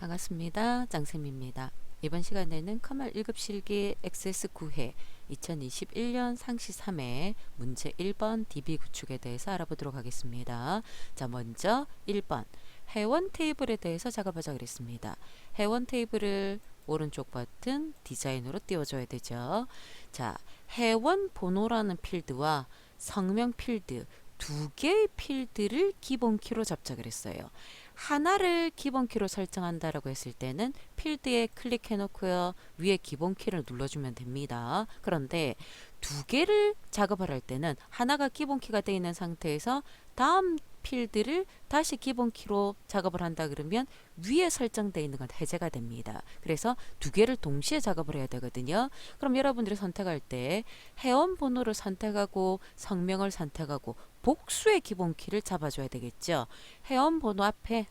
반갑습니다. 짱쌤입니다. 이번 시간에는 커말 1급 실기 XS9회 2021년 상시 3회 문제 1번 DB 구축에 대해서 알아보도록 하겠습니다. 자, 먼저 1번 회원 테이블에 대해서 작업하자 그랬습니다. 회원 테이블을 오른쪽 버튼 디자인으로 띄워줘야 되죠. 자, 회원 번호라는 필드와 성명 필드 두 개의 필드를 기본 키로 잡자 그랬어요. 하나를 기본 키로 설정한다라고 했을 때는 필드에 클릭해 놓고요. 위에 기본 키를 눌러주면 됩니다. 그런데 두 개를 작업을 할 때는 하나가 기본 키가 되어 있는 상태에서 다음 필드를 다시 기본 키로 작업을 한다 그러면 위에 설정되어 있는 건 해제가 됩니다. 그래서 두 개를 동시에 작업을 해야 되거든요. 그럼 여러분들이 선택할 때 회원 번호를 선택하고 성명을 선택하고 복수의 기본 키를 잡아줘야 되겠죠. 회원 번호 앞에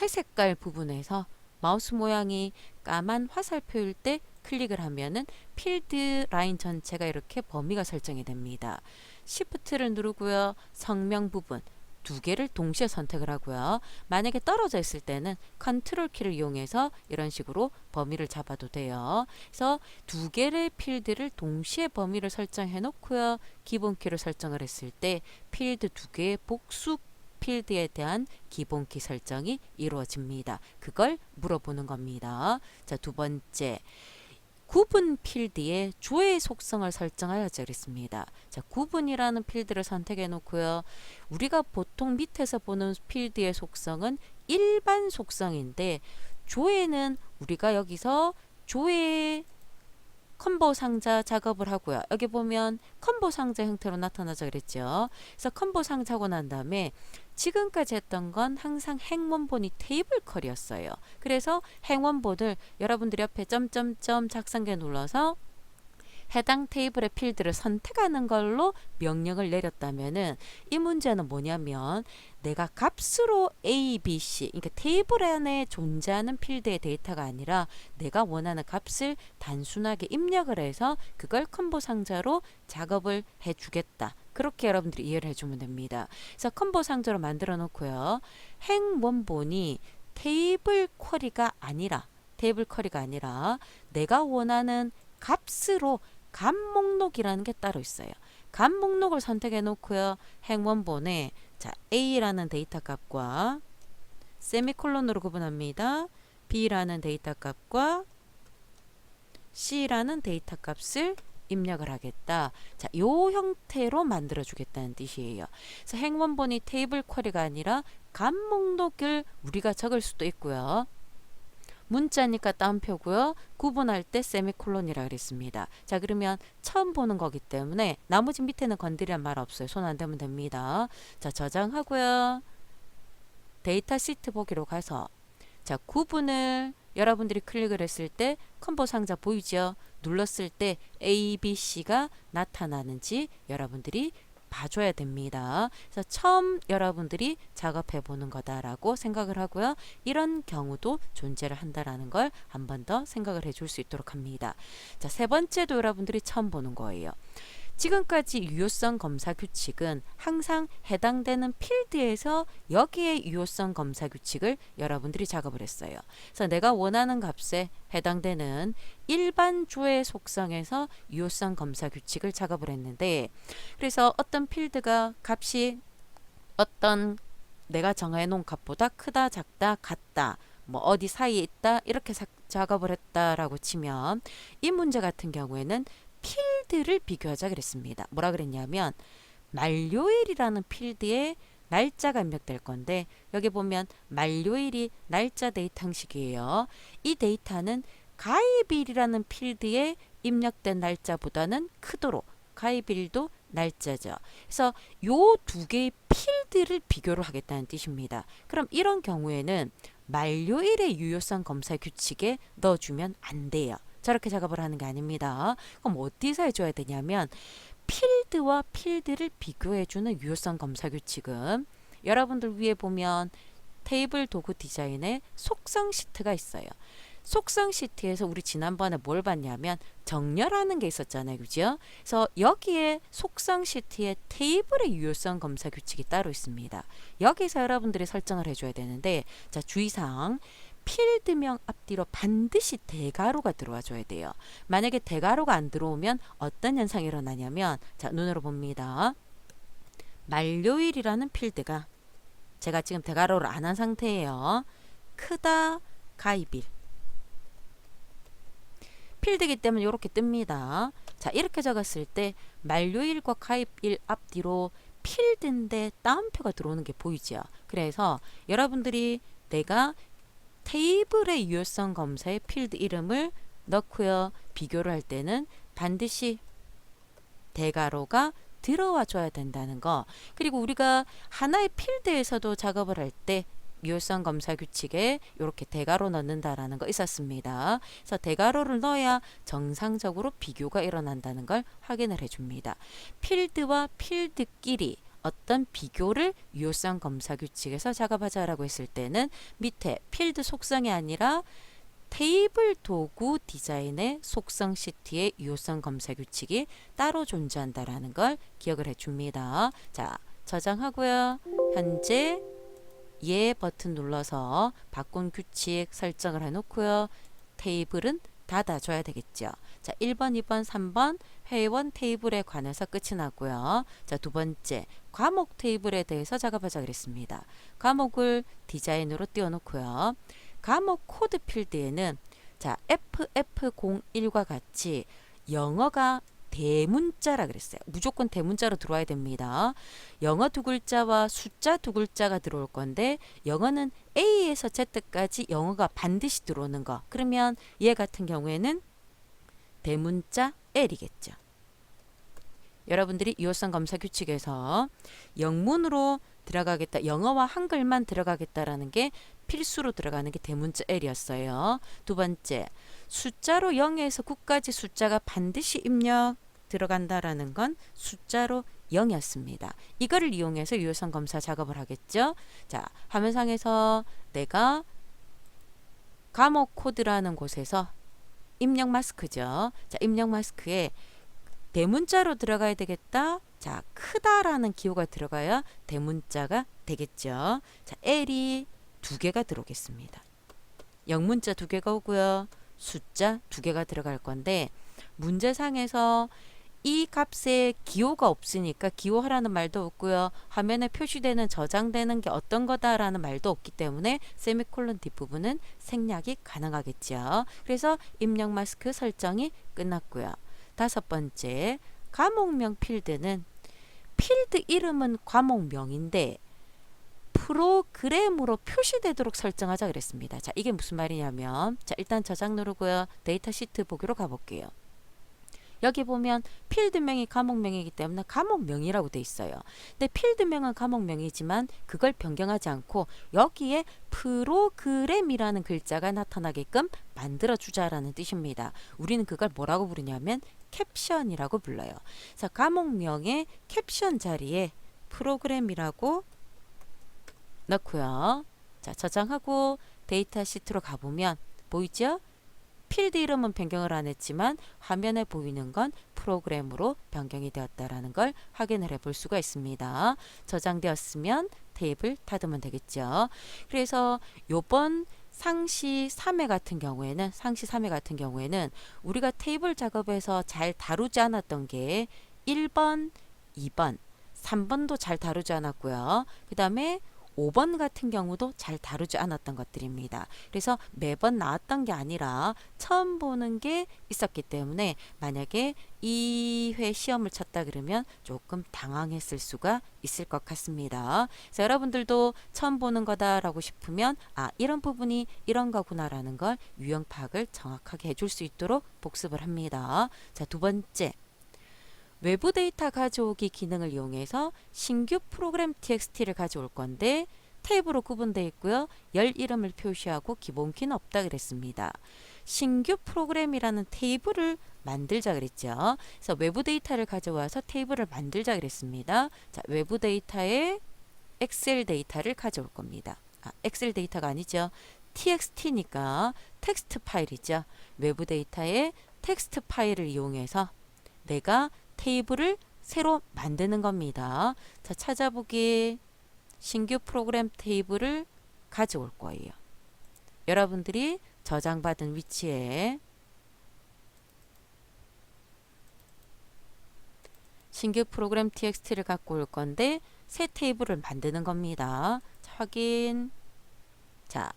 회색깔 부분에서 마우스 모양이 까만 화살표일 때 클릭을 하면은 필드 라인 전체가 이렇게 범위가 설정이 됩니다. 시프트를 누르고요. 성명 부분 두 개를 동시에 선택을 하고요. 만약에 떨어져 있을 때는 컨트롤 키를 이용해서 이런 식으로 범위를 잡아도 돼요. 그래서 두 개의 필드를 동시에 범위를 설정해 놓고요. 기본 키를 설정을 했을 때 필드 두 개의 복수 필드에 대한 기본 키 설정이 이루어집니다. 그걸 물어보는 겁니다. 자, 두 번째. 구분 필드에 조의 속성을 설정하여져 있습니다. 자, 구분이라는 필드를 선택해 놓고요. 우리가 보통 밑에서 보는 필드의 속성은 일반 속성인데 조에는 우리가 여기서 조의 컴보 상자 작업을 하고요. 여기 보면 컴보 상자 형태로 나타나죠 그랬죠. 그래서 컴보 상자고 난 다음에 지금까지 했던 건 항상 행원본이 테이블 컬이었어요. 그래서 행원본을 여러분들이 옆에 점점점 작성기에 눌러서 해당 테이블의 필드를 선택하는 걸로 명령을 내렸다면은 이 문제는 뭐냐면 내가 값으로 A, B, C 그러니까 테이블 안에 존재하는 필드의 데이터가 아니라 내가 원하는 값을 단순하게 입력을 해서 그걸 컴보 상자로 작업을 해주겠다. 그렇게 여러분들이 이해를 해주면 됩니다. 그래서 컴보 상자로 만들어 놓고요. 행 원본이 테이블 쿼리가 아니라 테이블 쿼리가 아니라 내가 원하는 값으로 값 목록이라는 게 따로 있어요. 값 목록을 선택해 놓고요. 행원본에 자 A라는 데이터 값과 세미콜론으로 구분합니다. B라는 데이터 값과 C라는 데이터 값을 입력을 하겠다. 자, 요 형태로 만들어 주겠다는 뜻이에요. 그래서 행원본이 테이블 쿼리가 아니라 값 목록을 우리가 적을 수도 있고요. 문자니까 따옴표고요. 구분할 때 세미콜론이라 그랬습니다. 자 그러면 처음 보는 거기 때문에 나머지 밑에는 건드리란 말 없어요. 손 안 대면 됩니다. 자 저장하고요. 데이터 시트 보기로 가서 자 구분을 여러분들이 클릭을 했을 때 컴보 상자 보이죠? 눌렀을 때 A, B, C가 나타나는지 여러분들이 봐줘야 됩니다. 그래서 처음 여러분들이 작업해 보는 거다라고 생각을 하고요. 이런 경우도 존재를 한다라는 걸 한 번 더 생각을 해줄 수 있도록 합니다. 자, 세 번째도 여러분들이 처음 보는 거예요. 지금까지 유효성 검사 규칙은 항상 해당되는 필드에서 여기에 유효성 검사 규칙을 여러분들이 작업을 했어요. 그래서 내가 원하는 값에 해당되는 일반 조의 속성에서 유효성 검사 규칙을 작업을 했는데 그래서 어떤 필드가 값이 어떤 내가 정해 놓은 값보다 크다 작다 같다 뭐 어디 사이에 있다 이렇게 사, 작업을 했다라고 치면 이 문제 같은 경우에는 필드를 비교하자 그랬습니다. 뭐라 그랬냐면 만료일이라는 필드에 날짜가 입력될 건데 여기 보면 만료일이 날짜 데이터 형식이에요. 이 데이터는 가입일이라는 필드에 입력된 날짜보다는 크도록 가입일도 날짜죠. 그래서 요 두 개의 필드를 비교를 하겠다는 뜻입니다. 그럼 이런 경우에는 만료일의 유효성 검사 규칙에 넣어주면 안 돼요. 저렇게 작업을 하는 게 아닙니다. 그럼 어디서 해줘야 되냐면 필드와 필드를 비교해주는 유효성 검사 규칙은 여러분들 위에 보면 테이블 도구 디자인에 속성 시트가 있어요. 속성 시트에서 우리 지난번에 뭘 봤냐면 정렬하는 게 있었잖아요. 그죠? 그래서 여기에 속성 시트에 테이블의 유효성 검사 규칙이 따로 있습니다. 여기서 여러분들이 설정을 해줘야 되는데 자 주의사항 필드명 앞뒤로 반드시 대괄호가 들어와 줘야 돼요. 만약에 대괄호가 안 들어오면 어떤 현상이 일어나냐면 자 눈으로 봅니다. 만료일이라는 필드가 제가 지금 대괄호를 안 한 상태예요. 크다 가입일 필드기 때문에 이렇게 뜹니다. 자 이렇게 적었을 때 만료일과 가입일 앞뒤로 필드인데 따옴표가 들어오는 게 보이죠. 그래서 여러분들이 내가 테이블의 유효성 검사에 필드 이름을 넣고요. 비교를 할 때는 반드시 대괄호가 들어와 줘야 된다는 거. 그리고 우리가 하나의 필드에서도 작업을 할 때 유효성 검사 규칙에 이렇게 대괄호 넣는다라는 거 있었습니다. 그래서 대괄호를 넣어야 정상적으로 비교가 일어난다는 걸 확인을 해줍니다. 필드와 필드끼리 어떤 비교를 유효성 검사 규칙에서 작업하자라고 했을 때는 밑에 필드 속성이 아니라 테이블 도구 디자인의 속성 시트의 유효성 검사 규칙이 따로 존재한다라는 걸 기억을 해줍니다. 자, 저장하고요. 현재 예 버튼 눌러서 바꾼 규칙 설정을 해놓고요. 테이블은 닫아줘야 되겠죠. 자, 1번, 2번, 3번 회원 테이블에 관해서 끝이 나고요. 자, 두 번째 과목 테이블에 대해서 작업하자 그랬습니다. 과목을 디자인으로 띄워놓고요. 과목 코드 필드에는 자, FF01과 같이 영어가 대문자라 그랬어요. 무조건 대문자로 들어와야 됩니다. 영어 두 글자와 숫자 두 글자가 들어올 건데 영어는 A에서 Z까지 영어가 반드시 들어오는 거. 그러면 얘 같은 경우에는 대문자 L이겠죠. 여러분들이 유효성 검사 규칙에서 영문으로 들어가겠다. 영어와 한글만 들어가겠다라는 게 필수로 들어가는 게 대문자 L이었어요. 두 번째, 숫자로 0에서 9까지 숫자가 반드시 입력 들어간다라는 건 숫자로 0이었습니다. 이거를 이용해서 유효성 검사 작업을 하겠죠. 자, 화면상에서 내가 감옥 코드라는 곳에서 입력 마스크죠. 자, 입력 마스크에 대문자로 들어가야 되겠다. 자, 크다라는 기호가 들어가야 대문자가 되겠죠. 자, L이 두 개가 들어오겠습니다. 영문자 두 개가 오고요. 숫자 두 개가 들어갈 건데 문제상에서 이 값에 기호가 없으니까 기호하라는 말도 없고요. 화면에 표시되는 저장되는 게 어떤 거다라는 말도 없기 때문에 세미콜론 뒷부분은 생략이 가능하겠죠. 그래서 입력 마스크 설정이 끝났고요. 다섯 번째, 과목명 필드는 필드 이름은 과목명인데 프로그램으로 표시되도록 설정하자 그랬습니다. 자, 이게 무슨 말이냐면 자, 일단 저장 누르고요. 데이터 시트 보기로 가볼게요. 여기 보면 필드명이 과목명이기 때문에 과목명이라고 돼 있어요. 근데 필드명은 과목명이지만 그걸 변경하지 않고 여기에 프로그램이라는 글자가 나타나게끔 만들어 주자라는 뜻입니다. 우리는 그걸 뭐라고 부르냐면 캡션이라고 불러요. 그래서 과목명의 캡션 자리에 프로그램이라고 넣고요. 자, 저장하고 데이터 시트로 가보면 보이죠? 필드 이름은 변경을 안 했지만 화면에 보이는 건 프로그램으로 변경이 되었다라는 걸 확인을 해볼 수가 있습니다. 저장되었으면 테이블 닫으면 되겠죠. 그래서 요번 상시 3회 같은 경우에는 상시 3회 같은 경우에는 우리가 테이블 작업에서 잘 다루지 않았던 게 1번, 2번, 3번도 잘 다루지 않았고요. 그 다음에 5번 같은 경우도 잘 다루지 않았던 것들입니다. 그래서 매번 나왔던 게 아니라 처음 보는 게 있었기 때문에 만약에 2회 시험을 쳤다 그러면 조금 당황했을 수가 있을 것 같습니다. 그래서 여러분들도 처음 보는 거다라고 싶으면 아 이런 부분이 이런 거구나라는 걸 유형 파악을 정확하게 해줄 수 있도록 복습을 합니다. 자 두 번째 외부 데이터 가져오기 기능을 이용해서 신규 프로그램 txt를 가져올 건데 탭으로 구분되어 있고요. 열 이름을 표시하고 기본키는 없다 그랬습니다. 신규 프로그램이라는 테이블을 만들자 그랬죠. 그래서 외부 데이터를 가져와서 테이블을 만들자 그랬습니다. 자, 외부 데이터에 엑셀 데이터를 가져올 겁니다. 아, 엑셀 데이터가 아니죠. txt니까 텍스트 파일이죠. 외부 데이터에 텍스트 파일을 이용해서 내가 테이블을 새로 만드는 겁니다. 자, 찾아보기 신규 프로그램 테이블을 가져올 거예요. 여러분들이 저장받은 위치에 신규 프로그램 txt를 갖고 올 건데 새 테이블을 만드는 겁니다. 자, 확인. 자,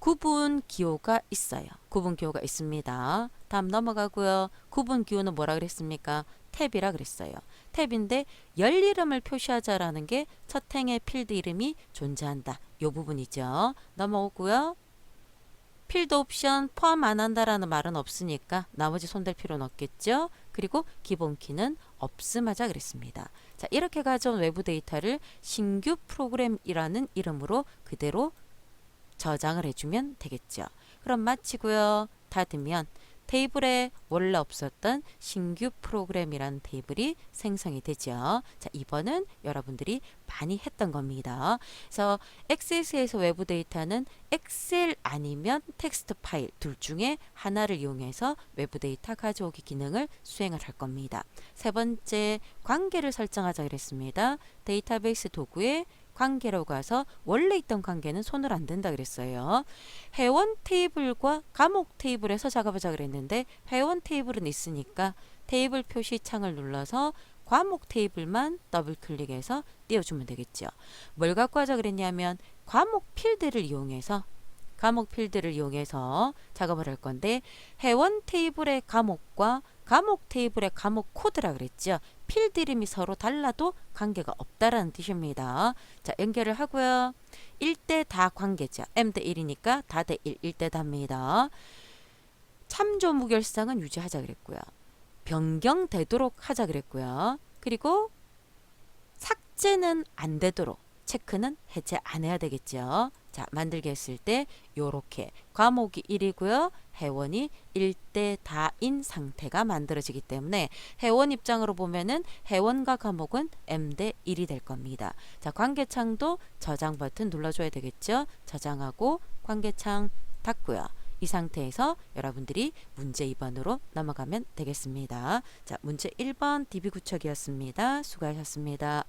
구분 기호가 있어요. 구분 기호가 있습니다. 다음 넘어가고요. 구분 기호는 뭐라 그랬습니까? 탭이라 그랬어요. 탭인데 열 이름을 표시하자라는 게 첫 행의 필드 이름이 존재한다. 요 부분이죠. 넘어오고요. 필드 옵션 포함 안 한다라는 말은 없으니까 나머지 손댈 필요는 없겠죠. 그리고 기본 키는 없음하자 그랬습니다. 자, 이렇게 가져온 외부 데이터를 신규 프로그램이라는 이름으로 그대로 저장을 해주면 되겠죠. 그럼 마치고요. 닫으면 테이블에 원래 없었던 신규 프로그램이라는 테이블이 생성이 되죠. 자, 이번은 여러분들이 많이 했던 겁니다. 그래서 XS에서 외부 데이터는 엑셀 아니면 텍스트 파일 둘 중에 하나를 이용해서 외부 데이터 가져오기 기능을 수행을 할 겁니다. 세 번째, 관계를 설정하자 그랬습니다. 데이터베이스 도구에 관계로 가서 원래 있던 관계는 손을 안 댄다 그랬어요. 회원 테이블과 과목 테이블에서 작업하자 그랬는데 회원 테이블은 있으니까 테이블 표시 창을 눌러서 과목 테이블만 더블 클릭해서 띄워주면 되겠죠. 뭘 갖고 하자 그랬냐면 과목 필드를 이용해서 과목 필드를 이용해서 작업을 할 건데 회원 테이블의 과목과 과목 테이블의 과목 코드라 그랬죠. 필드 이름이 서로 달라도 관계가 없다라는 뜻입니다. 자, 연결을 하고요. 1대 다 관계죠. m 대 1이니까 다 대 1, 1대 다입니다. 참조 무결상은 유지하자 그랬고요. 변경되도록 하자 그랬고요. 그리고 삭제는 안 되도록 체크는 해제 안 해야 되겠죠. 자, 만들게 했을 때 요렇게 과목이 1이고요. 회원이 1대 다인 상태가 만들어지기 때문에 회원 입장으로 보면은 회원과 과목은 m 대 1이 될 겁니다. 자, 관계창도 저장 버튼 눌러줘야 되겠죠. 저장하고 관계창 닫고요. 이 상태에서 여러분들이 문제 2번으로 넘어가면 되겠습니다. 자, 문제 1번 DB 구척이었습니다. 수고하셨습니다.